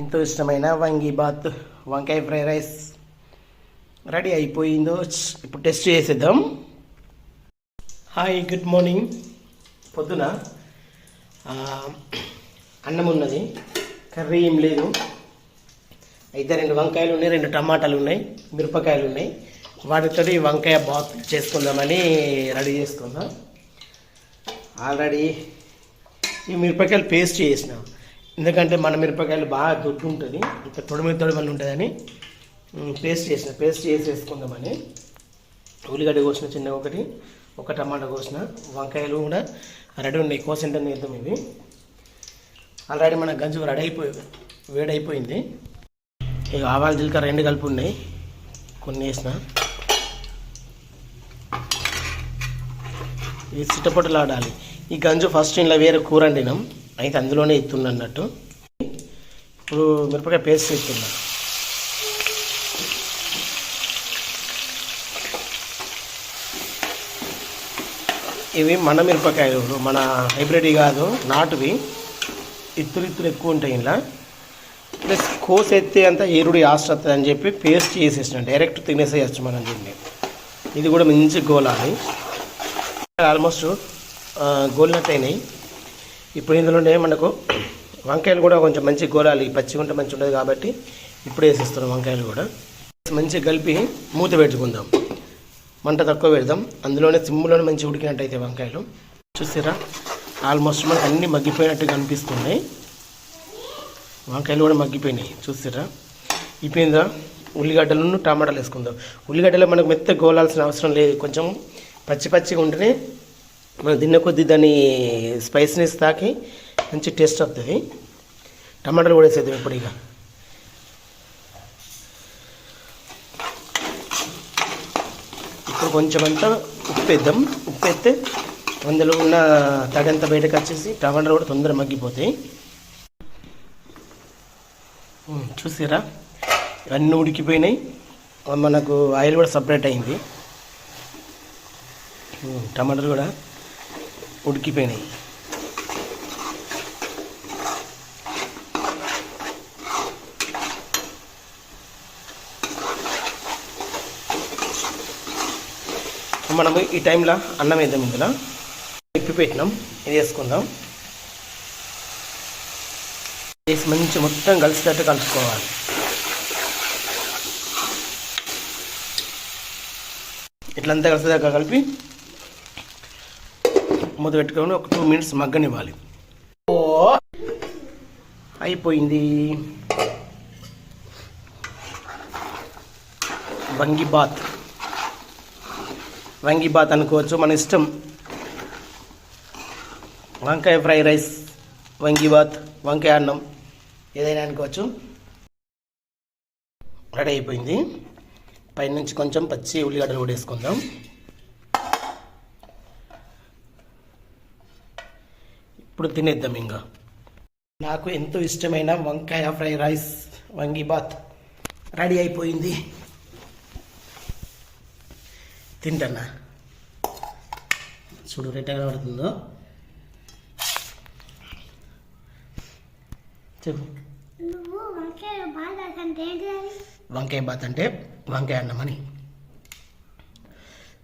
ఎంతో ఇష్టమైన వంగి బాత్ వంకాయ ఫ్రై రైస్ రెడీ అయిపోయిందో. ఇప్పుడు టెస్ట్ చేసేద్దాం. Hi good morning. పొద్దున అన్నం ఉన్నది కర్రీ ఏం లేదు. అయితే రెండు వంకాయలు ఉన్నాయి రెండు టమాటాలు ఉన్నాయి మిరపకాయలు ఉన్నాయి. వాటితో వంకాయ బాత్ చేసుకుందామని రెడీ చేసుకుందాం. ఆల్రెడీ ఈ మిరపకాయలు పేస్ట్ చేసినాం. ఎందుకంటే మన మిరపకాయలు బాగా దొడ్డు ఉంటుంది. ఇంకా తొడిమి తొడిమలు ఉంటుందని పేస్ట్ చేసిన పేస్ట్ చేసి వేసుకుందామని. ఉల్లిగడ్డ కోసిన చిన్న ఒకటి ఒక టమాటా కోసిన వంకాయలు కూడా రెడీ ఉన్నాయి కోసింటని వేద్దాం ఇవి. ఆల్రెడీ మన గంజు రెడీ అయిపోయి వేడైపోయింది. ఇక ఆవాలు జీలకర్ర రెండు కలిపి ఉన్నాయి. కొన్ని వేసిన. ఇది చిట్టపొట్టలు ఆడాలి ఈ గంజు ఫస్ట్ ఇంట్లో వేరే కూర వండినాం. అయితే అందులోనే ఇస్తున్నా అన్నట్టు. ఇప్పుడు మిరపకాయ పేస్ట్ ఇస్తున్నా ఇవి మన మిరపకాయలు మన హైబ్రిడ్ కాదు నాటువి. ఇత్తులు ఇత్తులు ఎక్కువ ఉంటాయి ఇలా ప్లస్ కోసి ఎత్తే అంతా ఏరుడు ఆస్తి వస్తుంది అని చెప్పి పేస్ట్ చేసేసిన డైరెక్ట్ తినేసేయచ్చు మనం దీన్ని. ఇది కూడా మంచి గోలాలి. ఆల్మోస్ట్ గోలినట్టు అయినాయి ఇప్పుడు ఇందులోనే మనకు వంకాయలు కూడా కొంచెం మంచి గోలాలి. పచ్చి ఉంటే మంచి ఉంటుంది కాబట్టి ఇప్పుడు వేసేస్తున్నాం వంకాయలు కూడా. మంచిగా కలిపి మూత పెట్టుకుందాం. మంట తక్కువ పెడదాం. అందులోనే సిమ్ములోనే మంచి ఉడికినట్టయితే వంకాయలు. చూసారా? ఆల్మోస్ట్ మనకు అన్నీ మగ్గిపోయినట్టు కనిపిస్తున్నాయి. వంకాయలు కూడా మగ్గిపోయినాయి. చూసారా? అయిపోయిందా? ఉల్లిగడ్డలను టమాటాలు వేసుకుందాం. ఉల్లిగడ్డలు మనకు మెత్త గోలాల్సిన అవసరం లేదు. కొంచెం పచ్చి పచ్చిగా ఉంటేనే మనం తిన్న కొద్దీ దాని స్పైసీనెస్ తాకి మంచి టేస్ట్ వస్తుంది టమాటాలు కూడా వేసేద్దాం ఇప్పుడు ఇక. ఇప్పుడు కొంచెం అంతా ఉప్పు వేద్దాం ఉప్పు వేస్తే అందులో ఉన్న తడంతా బయటకు వచ్చేసి టమాటాలు కూడా తొందరగా మగ్గిపోతాయి. చూసారా? అన్నీ ఉడికిపోయినాయి. మనకు ఆయిల్ కూడా సపరేట్ అయింది. టమాటాలు కూడా ఉడికిపోయినాయి. మనము ఈ టైంలో అన్నం వేద్దాం ఇందులో. తిప్పి పెట్టినాం ఇది వేసుకుందాం. వేసి మంచి మొత్తం కలిసేటట్టు కలుపుకోవాలి. ఇట్లంతా కలిసేదాకా కలిపి మూత పెట్టుకొని ఒక టూ మినిట్స్ మగ్గనివ్వాలి. అయిపోయింది. వంగి బాత్. వంగి బాత్ అనుకోవచ్చు మన ఇష్టం. వంకాయ ఫ్రై రైస్ వంగి బాత్ వంకాయ అన్నం ఏదైనా అనుకోవచ్చు. రెడీ అయిపోయింది. పైనుంచి కొంచెం పచ్చి ఉల్లిగడ్డలు కూడా వేసుకుందాం. ఇప్పుడు తినేద్దాం ఇంకా. నాకు ఎంతో ఇష్టమైన వంకాయ fry rice vangi bath ready అయిపోయింది. తింటన్నా? చూడు రెట్ట కనబడుతుందో చెప్పు. వంకాయ బాత్ అంటే వంకాయ అన్నం అని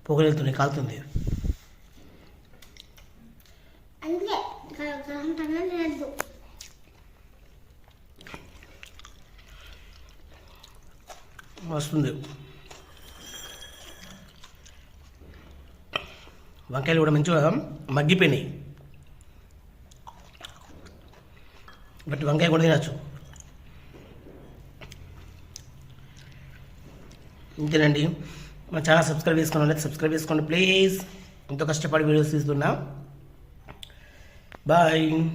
పొగలెళ్తుంది కాలుతుంది. అందుకే లేదు వస్తుంది వంకాయలు కూడా మంచిగా మగ్గిపోయినాయి బట్ వంకాయ కూడా తినచ్చు ఇంతేనండి మన ఛానల్ సబ్స్క్రైబ్ చేసుకోండి సబ్స్క్రైబ్ చేసుకోండి ప్లీజ్ ఎంతో కష్టపడి వీడియోస్ తీస్తున్నా Bye.